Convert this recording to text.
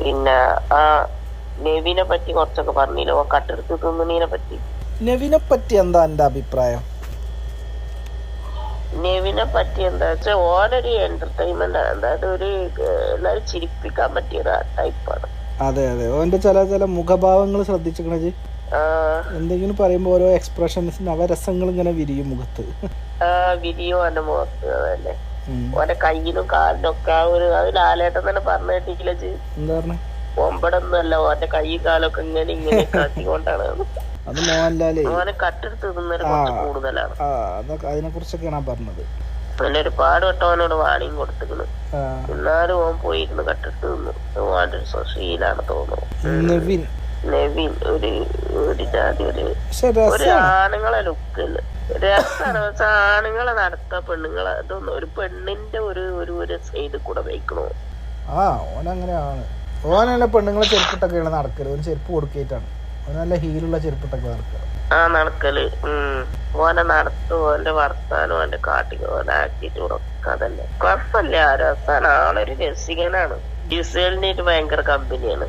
പിന്നെ ആ നെവിനെ പറ്റി കുറച്ചൊക്കെ പറഞ്ഞില്ലോ? കട്ടെടുത്ത് തിന്നണീനെ പറ്റി. നെവിനെ പറ്റി എന്താ എന്റെ അഭിപ്രായം? നെവിനെ പറ്റി എന്താ വെച്ചാൽ ഓനൊരു എന്റർടൈൻമെന്റ് ആണ് അതായത് ഒരു എല്ലാരും ചിരിപ്പിക്കാൻ പറ്റിയ ടൈപ്പാണ് അതെ അതെ. ഓന്റെ ചില ചില മുഖഭാവങ്ങൾ ശ്രദ്ധിച്ചിക്കണത് എന്തെങ്കിലും പറയുമ്പോ ഓരോ എക്സ്പ്രഷൻസ് നവരസങ്ങൾ ഇങ്ങനെ വിരിയും മുഖത്ത്. വിരിയോ എന്റെ മുഖത്ത് അതല്ലേ. ഓന്റെ കയ്യിലും കാലിലും ഒക്കെ ആ ഒരു അത് ലാലേട്ടൻ തന്നെ പറഞ്ഞു കേട്ടില്ല എന്താ പറഞ്ഞേ? ഒമ്പടൊന്നും അല്ല ഓന്റെ കൈയും കാലൊക്കെ ഇങ്ങനെ ഇങ്ങനെ കാട്ടിക്കൊണ്ടാണ്. അത് മോഹൻലാലേ. ഓനെ കട്ടെടുത്ത് തിന്നൊരു കുറച്ച് കൂടുതലാണ്. അതിനെ കുറിച്ചൊക്കെയാണ് പറഞ്ഞത്. പിന്നെ ഒരുപാട് വട്ടം അവനോട് വാണിയും കൊടുത്തിരുന്നു എന്നാലും ഓൻ പോയിരുന്നു കട്ടെടുത്ത് തിന്നു. ഓന്റെ ഒരു ശീലാണ് തോന്നുന്നു. നെവിൻ ഒരു ഒരു ജാതി ഒരു ഒരു രസമാണ് ആണുങ്ങളെ ലുക്കില്ല രസാണ്. പക്ഷെ ആണുങ്ങളെ നടത്ത പെണ്ണുങ്ങളെ അതൊന്നും ഒരു പെണ്ണിന്റെ ഒരു ഒരു ഒരു സൈഡ് കൂടെ വയ്ക്കണോ? ആ ഓനങ്ങനെയാണ്. ഓനല്ല പെണ്ണുങ്ങളെ ചെരുപ്പിട്ടൊക്കെയാണ് നടക്കൽ. ഒരു ചെരുപ്പ് കൊടുക്കേറ്റാണ്. ഓൻ നല്ല ഹീലുള്ള ചെരുപ്പിട്ടൊക്കെ നടക്കുക ആ നടക്കൽ. ഓനെ നടത്തും. ഓന്റെ വർത്താനം ഓന്റെ കാട്ടിക്ക് ഓന്റെ ആറ്റിറ്റ്യൂഡ് ഒക്കെ അതല്ലേ. കുഴപ്പമില്ല. രസാണ്. ആളൊരു രസികനാണ്. ഡിസൈലിനായിട്ട് ഭയങ്കര കമ്പനിയാണ്